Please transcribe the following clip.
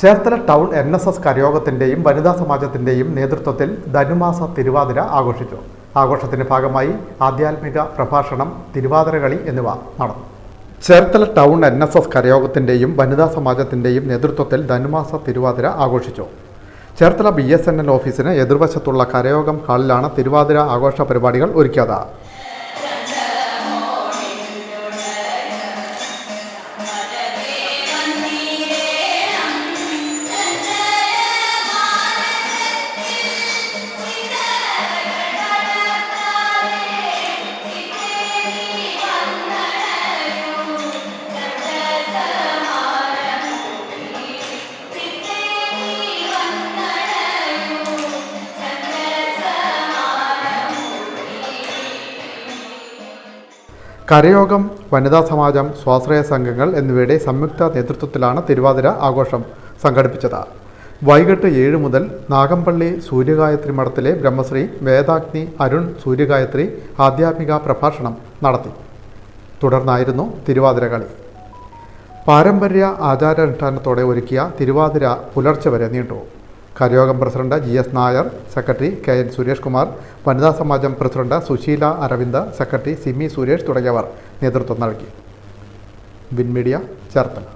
Cherthala town N S S കരയോഗത്തിന്റെയും വനിതാ സമാജത്തിന്റെയും നേതൃത്വത്തിൽ ധനുമാസ തിരുവാതിര ആഘോഷിച്ചു. ആഘോഷത്തിന്റെ ഭാഗമായി ആധ്യാത്മിക പ്രഭാഷണം തിരുവാതിരകളി എന്നിവ നടന്നു. Cherthala town N S S കരയോഗത്തിന്റെയും വനിതാ സമാജത്തിന്റെയും നേതൃത്വത്തിൽ ധനുമാസ തിരുവാതിര ആഘോഷിച്ചു. Cherthala B S N L ഓഫീസിന് എതിർവശത്തുള്ള കരയോഗം ഹാളിലാണ് തിരുവാതിര ആഘോഷ പരിപാടികൾ ഒരുക്കിയത്. കരയോഗം വനിതാ സമാജം സ്വാശ്രയ സംഘങ്ങൾ എന്നിവയുടെ സംയുക്ത നേതൃത്വത്തിലാണ് തിരുവാതിര ആഘോഷം സംഘടിപ്പിച്ചത്. വൈകിട്ട് ഏഴ് മുതൽ നാഗമ്പള്ളി സൂര്യഗായത്രി മഠത്തിലെ ബ്രഹ്മശ്രീ വേദാഗ്നി അരുൺ സൂര്യഗായത്രി ആധ്യാത്മിക പ്രഭാഷണം നടത്തി. തുടർന്നായിരുന്നു തിരുവാതിര കളി. പാരമ്പര്യ ആചാരാനുഷ്ഠാനത്തോടെ ഒരുക്കിയ തിരുവാതിര പുലർച്ചെ വരെ നീണ്ടു. കരയോഗം president G S Nair secretary K N Suresh Kumar വനിതാ സമാജം പ്രസിഡന്റ് സുശീല അരവിന്ദ് സെക്രട്ടറി സിമി സുരേഷ് തുടങ്ങിയവർ നേതൃത്വം നൽകി. വിൻമീഡിയ ചേർത്തല.